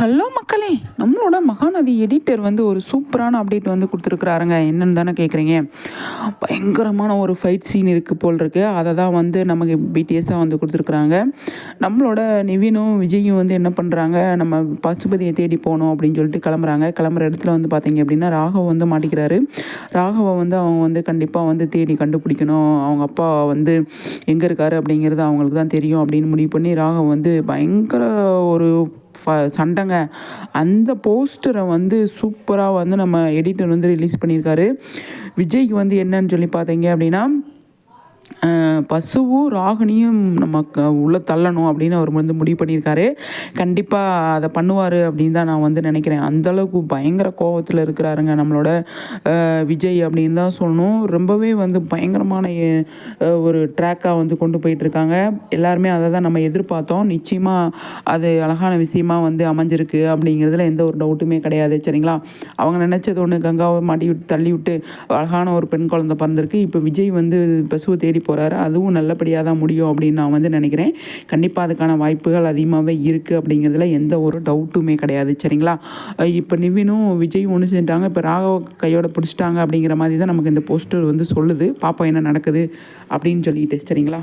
Hello மக்களே நம்மளோட Mahanadi editor வந்து ஒரு சூப்பரான அப்டேட் வந்து கொடுத்துருக்குறாருங்க. என்னன்னு தானே கேட்குறீங்க பயங்கரமான ஒரு ஃபைட் சீன் இருக்குது போல் இருக்குது அதை தான் வந்து நமக்கு பிடிஎஸாக வந்து கொடுத்துருக்குறாங்க. நம்மளோட நிவினும் விஜயும் வந்து என்ன பண்ணுறாங்க நம்ம பசுபதியை தேடி போகணும் அப்படின்னு சொல்லிட்டு கிளம்புறாங்க. கிளம்புற இடத்துல வந்து பார்த்தீங்க அப்படின்னா ராகவ் வந்து மாட்டிக்கிறாரு. ராகவை வந்து அவங்க வந்து கண்டிப்பாக வந்து தேடி கண்டுபிடிக்கணும். அவங்க அப்பா வந்து எங்கே இருக்காரு அப்படிங்கிறது அவங்களுக்கு தான் தெரியும் அப்படின்னு முடிவு பண்ணி ராகவ் வந்து பயங்கர ஒரு சண்டைங்க. அந்த போஸ்டரை வந்து சூப்பராக வந்து நம்ம எடிட்டர் வந்து ரிலீஸ் பண்ணியிருக்காரு விஜய்க்கு வந்து என்னன்னு சொல்லி பார்த்தீங்க அப்படின்னா பசுவும் ராகினியும் நம்ம க உள்ளே தள்ளணும் அப்படின்னு அவர் வந்து முடிவு பண்ணியிருக்காரு. கண்டிப்பாக அதை பண்ணுவார் அப்படின்னு தான் நான் வந்து நினைக்கிறேன். அந்தளவுக்கு பயங்கர கோபத்தில் இருக்கிறாருங்க நம்மளோட விஜய் அப்படின்னு தான் சொல்லணும். ரொம்பவே வந்து பயங்கரமான ஒரு ட்ராக்காக வந்து கொண்டு போயிட்டுருக்காங்க. எல்லாருமே அதை தான் நம்ம எதிர்பார்த்தோம். நிச்சயமாக அது அழகான விஷயமா வந்து அமைஞ்சிருக்கு அப்படிங்கிறதுல எந்த ஒரு டவுட்டுமே கிடையாது சரிங்களா? அவங்க நினச்சது ஒன்று கங்காவை மாட்டி விட்டு தள்ளி விட்டு அழகான ஒரு பெண் குழந்தை பிறந்திருக்கு. இப்போ விஜய் வந்து பசுவை தேடி போகிறாரு அதுவும் நல்லபடியாக தான் முடியும் அப்படின்னு நான் வந்து நினைக்கிறேன். கண்டிப்பாக அதுக்கான வாய்ப்புகள் அதிகமாகவே இருக்குது அப்படிங்கிறதுல எந்த ஒரு டவுட்டுமே கிடையாது. சரிங்களா? இப்போ நிவினும் விஜய் ஒன்று செஞ்சிட்டாங்க இப்போ ராகவ கையோட பிடிச்சிட்டாங்க அப்படிங்கிற மாதிரி தான் நமக்கு இந்த போஸ்டர் வந்து சொல்லுது. பாப்பா என்ன நடக்குது அப்படின்னு சொல்லிட்டு. சரிங்களா?